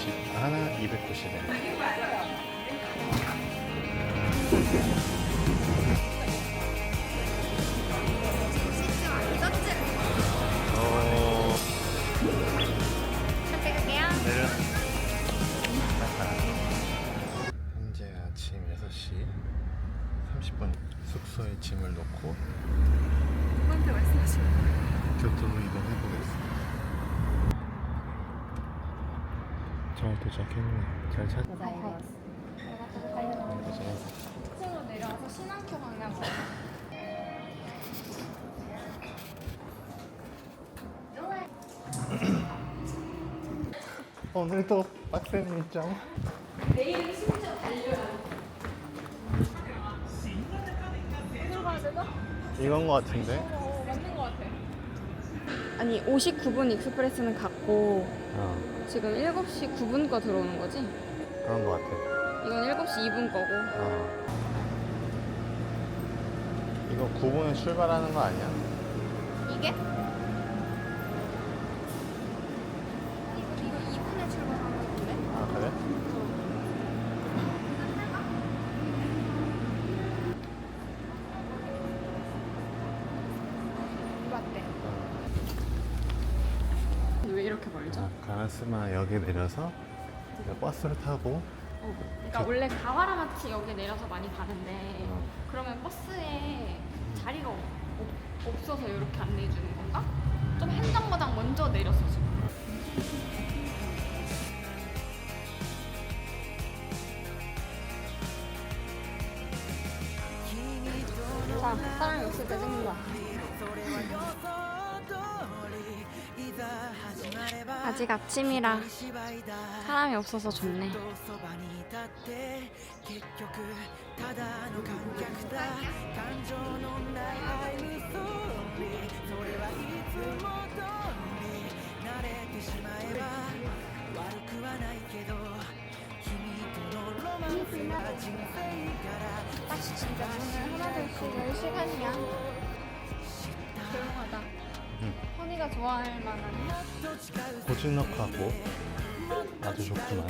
290 하나 290엔 오늘도 빡센 일정 내일은 심지어 달려요. 가야? 이건 거 같은데 어, 맞는 것 같아. 아니 59분 익스프레스는 갔고 어 지금 7시 9분 거 들어오는 거지? 그런 거 같아 이건 7시 2분 거고 어 이거 9분에 출발하는 거 아니야? 이게? 이거, 이거 2분에 출발하는 건데? 아 그래? 맞대. 어. 왜 이렇게 멀죠? 자, 가라스마 역에 내려서 버스를 타고 어, 그러니까 원래 가와라마치 역에 내려서 많이 가는데 어. 그러면 버스에 자리가 없, 없- 없어서 이렇게 안내해 주는 건가? 좀 한 정거장 먼저 내렸어 지금. 자, 사람이 없을 때 찍는다. 아직 아침이라 사람이 없어서 좋네. 딱 진짜 오늘 하나둘씩 열 시간이야. 조용하다. 응. 허니가 좋아할 만한 고즈넉하고 아주 좋구만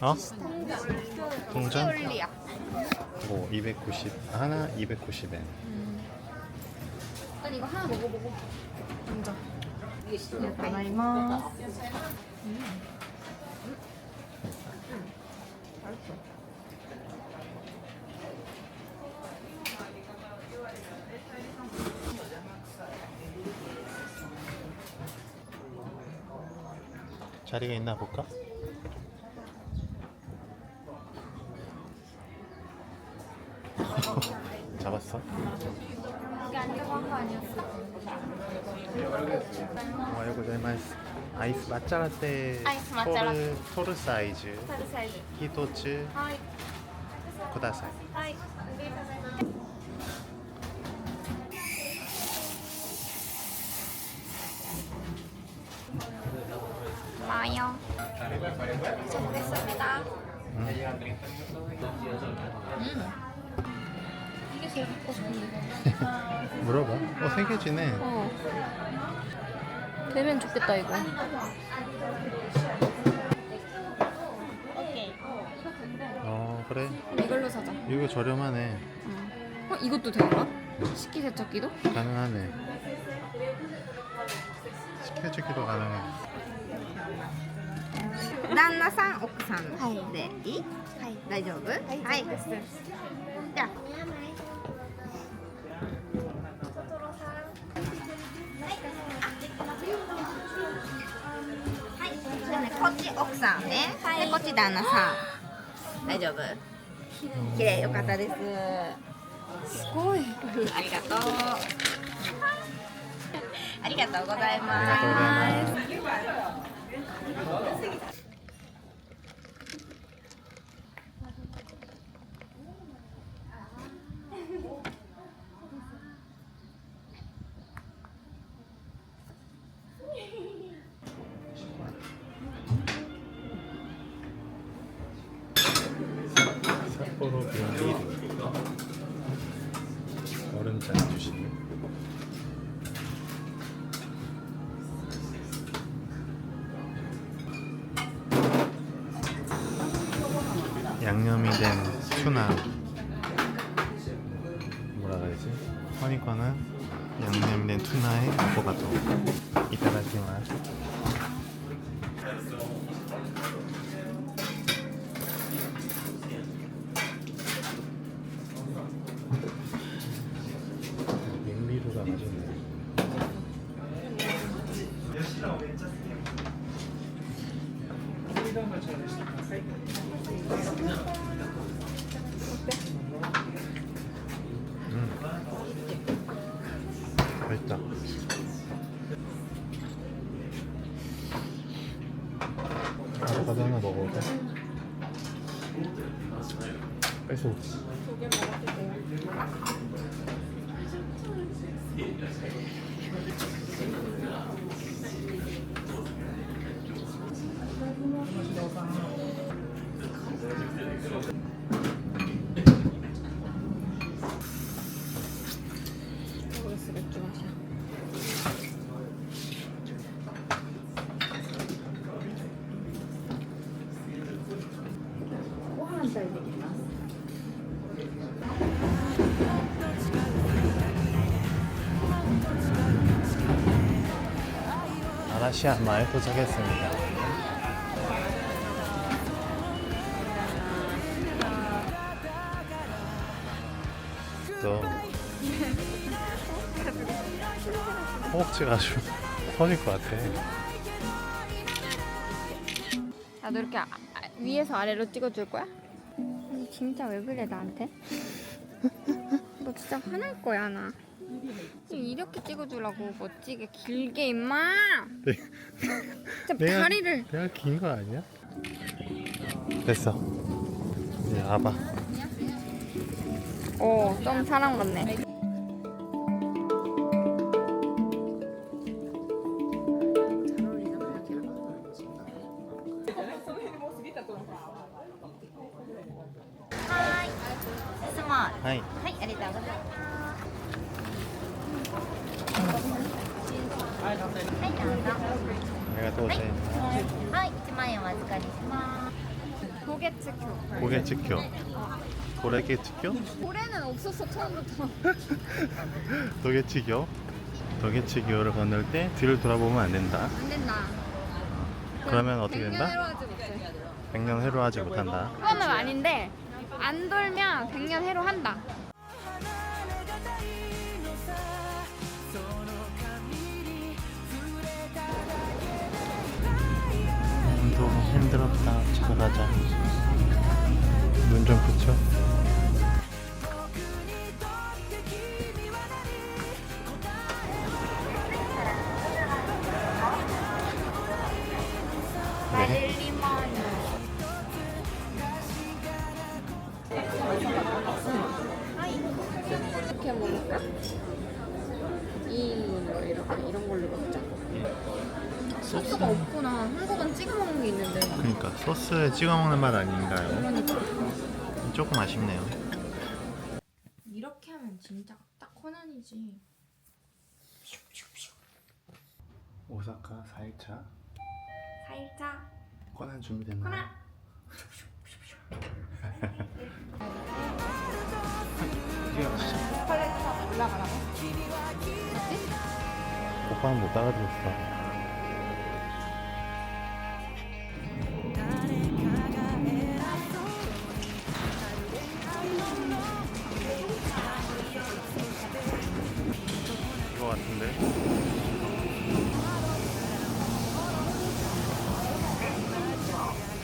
어? 동전? 뭐 290, 하나 290엔 아니 이거 하나 먹어보고 먼저. 자리가 있나 볼까? 잡았어? 여기 앉아서 한 거 아니었어? 오하요 고자이마스 아이스抹茶 라떼 아이스抹茶 라떼. 토르, 토르 사이즈 사이즈 사이즈. 히토츠 하이. 쿠다사이 하이. 어, 세 개지네 어. 되면 좋겠다 이거. 어 그래 이걸로 사자. 이거 저렴하네 어 이것도 되나? 식기세척기도? 가능하네 식혜주기도 가능해 旦那さん奥さんでいい、大丈夫はい、じ さんね、でこっち旦那さん。大丈夫？綺麗よかったです。すごい。ありがとう。ありがとうございます 된 투나 뭐라 그러지? 허니과는 양념이 된 투나에 아보가도 이따다키마스 밀리루가 맛있네 맛있다. 아보카도 하나 먹어볼까? 뺏어. 모르겠어 아라시아마에 도착했습니다. 또 허벅지가 아주 터질 것 같아. 나도 이렇게 아- 아- 위에서 아래로 찍어줄 거야? 아니 진짜 왜 그래 나한테? 너 진짜 화날 거야 나. 이렇게 찍어주라고 멋지게 길게 임마. 네. 진짜 내가- 다리를 내가 긴 거 아니야? 됐어. 이제 와봐. 어, 좀 사람 같네. 찍혀? 고래는 없었어 처음부터. 도개 찍혀. 도개 찍혀를 건널 때 뒤를 돌아보면 안 된다. 안 된다. 그러면 어떻게 된다? 백년으로 하지 못해. 백년 해로 하지 못한다. 그거는 아닌데 안 돌면 백년 해로 한다. 힘들었다. 집에 가자. 눈 좀 붙여. 이렇게 먹을까? 이거 이렇게 이런 걸로 먹자. 소스가 없구나. 한국은 찍어 먹는 게 있는데. 그러니까 소스에 찍어 먹는 맛 아닌가요? 그러니까. 조금 아쉽네요. 이렇게 하면 진짜 딱 코난이지. 오사카 4일차 살짝. 코난 준비됐나요? 코난. 올라가라고? 맞지? 오빠는 못. 이거 같은데?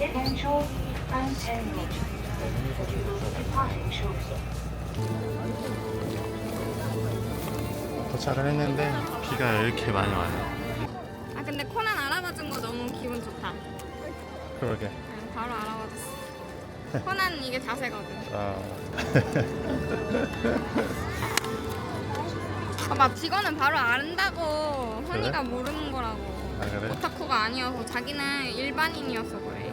Eventual and 10 meters. Departing shortly. 도착을 했는데 비가 이렇게 많이 와요. 아 근데 코난 알아봐준 거 너무 기분 좋다. 그러게. 응, 바로 알아봐줬어. 코난 이게 자세거든. 아, 봐봐 직원은 바로 안다고. 허니가? 모르는 거라고. 아 그래? 오타쿠가 아니어서 자기는 일반인이어서 그래.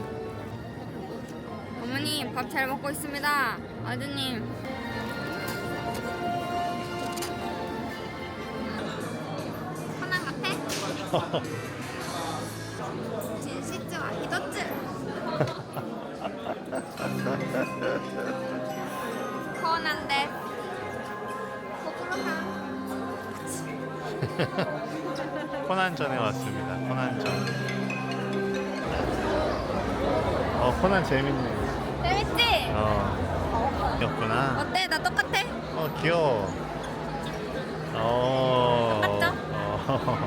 어머니 밥 잘 먹고 있습니다. 아드님. 진시츠와 히도츠. 코난데. 거꾸로 코난전에 왔습니다. 코난전. 어, 코난 재밌네. 재밌지? 어, 귀엽구나. 어때? 나 똑같아? 어, 귀여워. 어. 똑같죠? 어.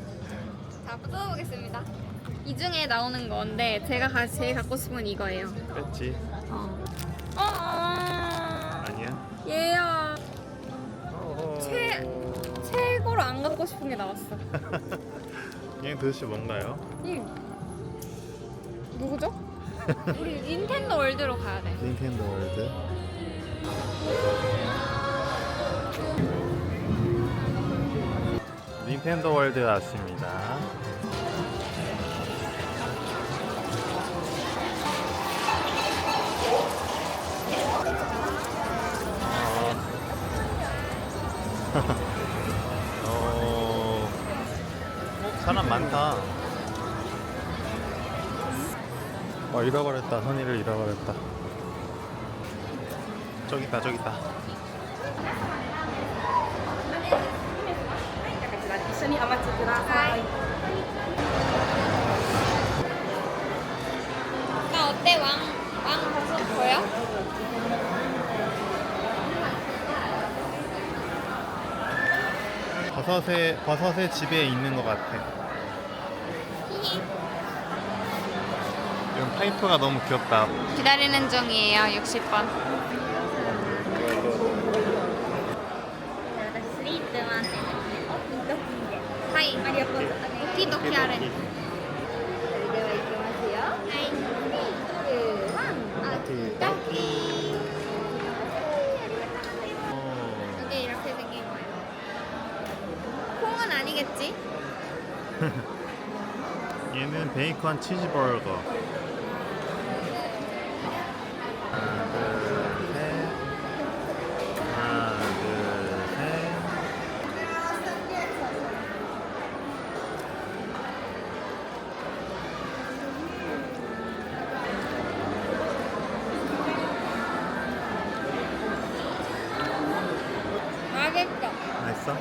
자 뽑아보겠습니다 이 중에 나오는 건데 제가 가, 제일 갖고 싶은 이거예요 뺐지? 어. 어, 어. 아니야? 얘야. 최, 최고로 안 갖고 싶은 게 나왔어 얘는 도대체 뭔가요? 이 누구죠? 우리 닌텐도 월드로 가야 돼 닌텐도 월드. 닌텐도 월드에 왔습니다. 사람 많다. 어, 잃어버렸다. 선의를 잃어버렸다. 저기 있다, 저기 있다. 나 어때 왕? 왕 버섯 보여? 버섯의 버섯의 집에 있는 것 같아. 이런 파이프가 너무 귀엽다. 기다리는 중이에요 60번 私スリープ満点ですね。はいマリオポーズお願いします。 키 도키 아래 それでは行きますよ。はい。 아니겠지? 얘는 베이컨 치즈버거. 하나, 둘, 셋. 하나, 둘, 셋. 맛있어 맛있어?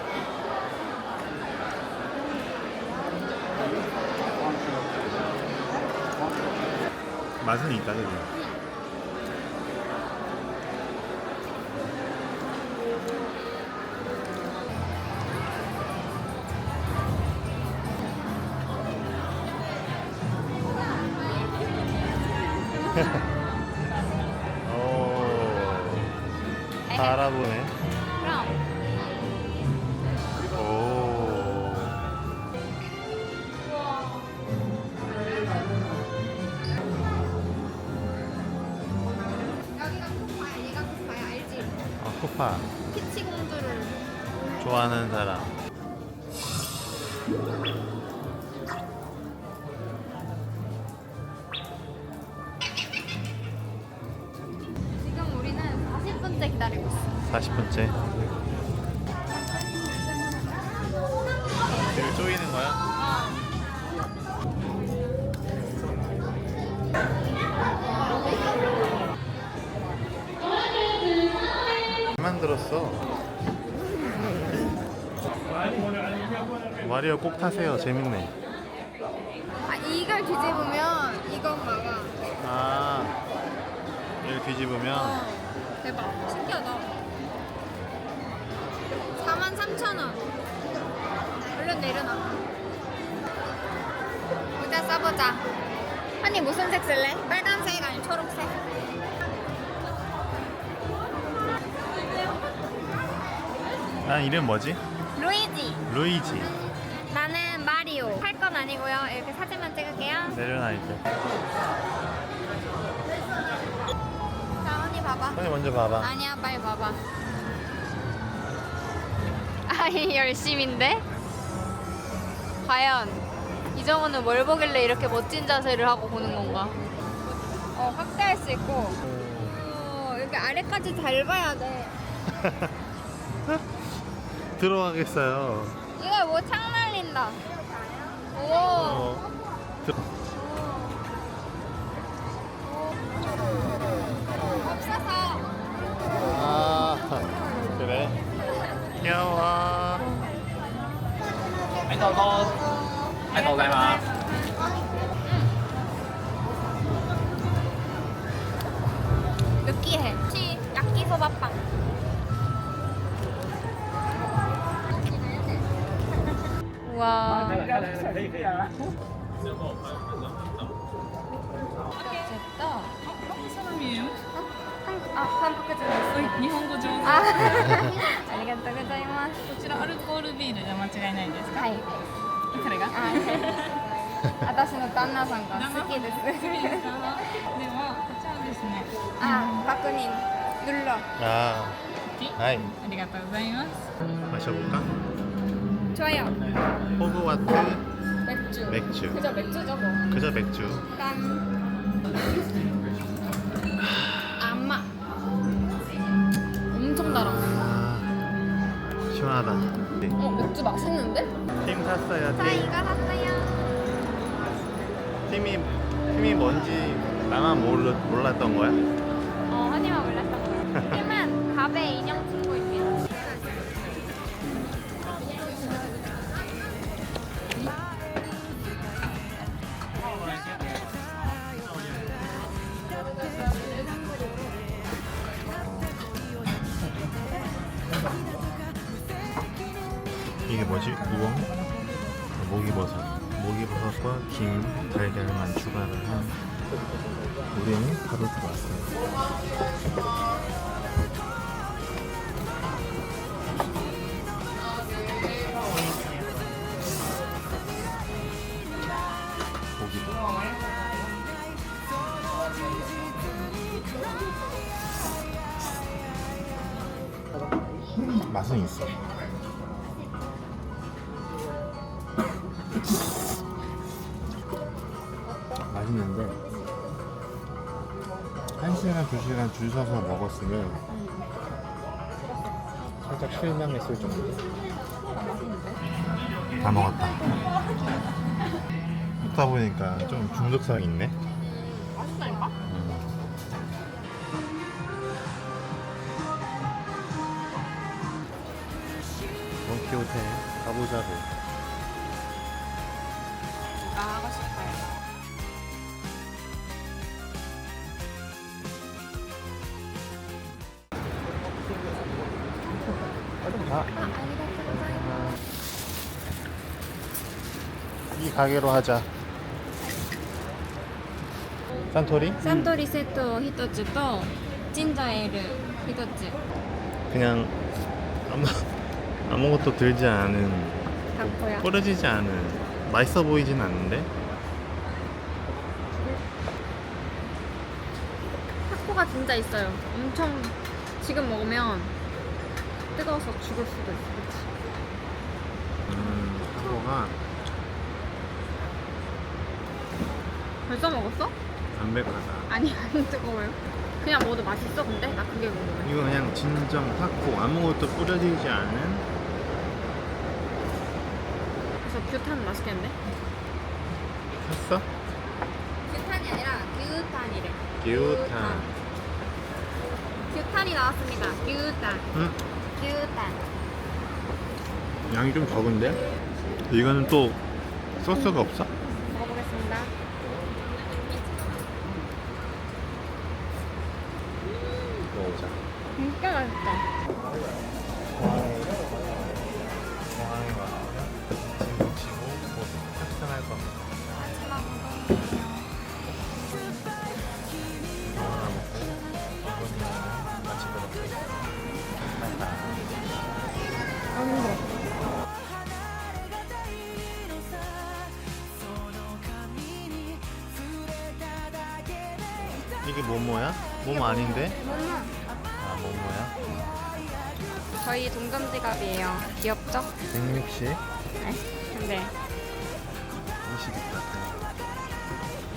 맛은 있다, 그지? 아, 코파. 피치 공주를 좋아하는 사람. 만들었어. 마리오 꼭 타세요. 재밌네. 아 이걸 뒤집으면 이건 봐봐 아, 얘를 뒤집으면 어, 대박 신기하다 43,000원 얼른 내려놔 모자 써보자 언니 무슨 색 쓸래? 빨간색 아니면 초록색? 난 이름 뭐지? 루이지 루이지. 나는 마리오 할 건 아니고요 이렇게 사진만 찍을게요 내려놔 이제. 자 언니 봐봐 형이 먼저 봐봐. 아니야 빨리 봐봐 굉장히 열심인데? 과연 이정우는 뭘 보길래 이렇게 멋진 자세를 하고 보는 건가? 어, 확대할 수 있고 어, 여기 아래까지 잘 봐야 돼. 들어가겠어요. 이거 뭐 창 날린다. 오. 어. 들- 없어서. 아 그래. 귀여워. はい、どうぞ。ありがとうございます。 느끼해. 치 야끼소바빵. 우와. 됐다. あ、韓国人です。日本語上手あ、ありがとうございます。こちらアルコールビールで間違いないですかはい。それがあ私の旦那さんが好きです。ではこちらですねあ、確認。눌러 아, 하이. ありがとうございます 마셔볼까? 좋아요. 호그와트 맥주. 맥주. 그저 맥주죠 뭐. 그저 맥주. 짠. 안마. 엄청 달아. 아, 시원하다. 네. 어, 맥주 맛있는데? 팀 샀어요. 자, 팀. 이거 샀어요. 팀이 팀이 뭔지 나만 몰라, 몰랐던 거야? 맛은 있어. 맛있는데 한 시간 두 시간 줄 서서 먹었으면 살짝 실망했을 정도. 다 먹었다. 먹다 보니까 좀 중독성 있네. 원키호테 가보자고. 나가고 싶어요. 아. 이 가게로 하자. 산토리? サントリーセットを一つとジンジャーエール一つ 그냥 아무 아무것도 들지 않은 닭고야. 뿌려지지 않은 맛있어 보이진 않는데 타코가 진짜 있어요. 엄청 지금 먹으면 뜨거워서 죽을 수도 있어. 그치? 음 타코가 벌써 먹었어? 담백하다. 아니 안 뜨거워요. 그냥 먹어도 맛있어 근데 나 그게 궁금해. 이거 그냥 진정 타코 아무것도 뿌려지지 않은 그래서 규탄 맛있겠는데? 샀어? 규탄이 아니라 규탄이래. 규탄. 규탄이 나왔습니다. 규탄. 응? 규탄. 양이 좀 적은데? 이거는 또 소스가 없어? 먹어보겠습니다. 먹어보자. 진짜 맛있다. 아닌데? 아 뭐뭐야? 저희 동전 지갑이에요. 귀엽죠? 160, 네. 근데 20 있다.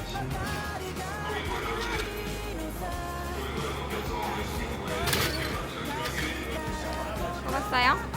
20. 먹었어요?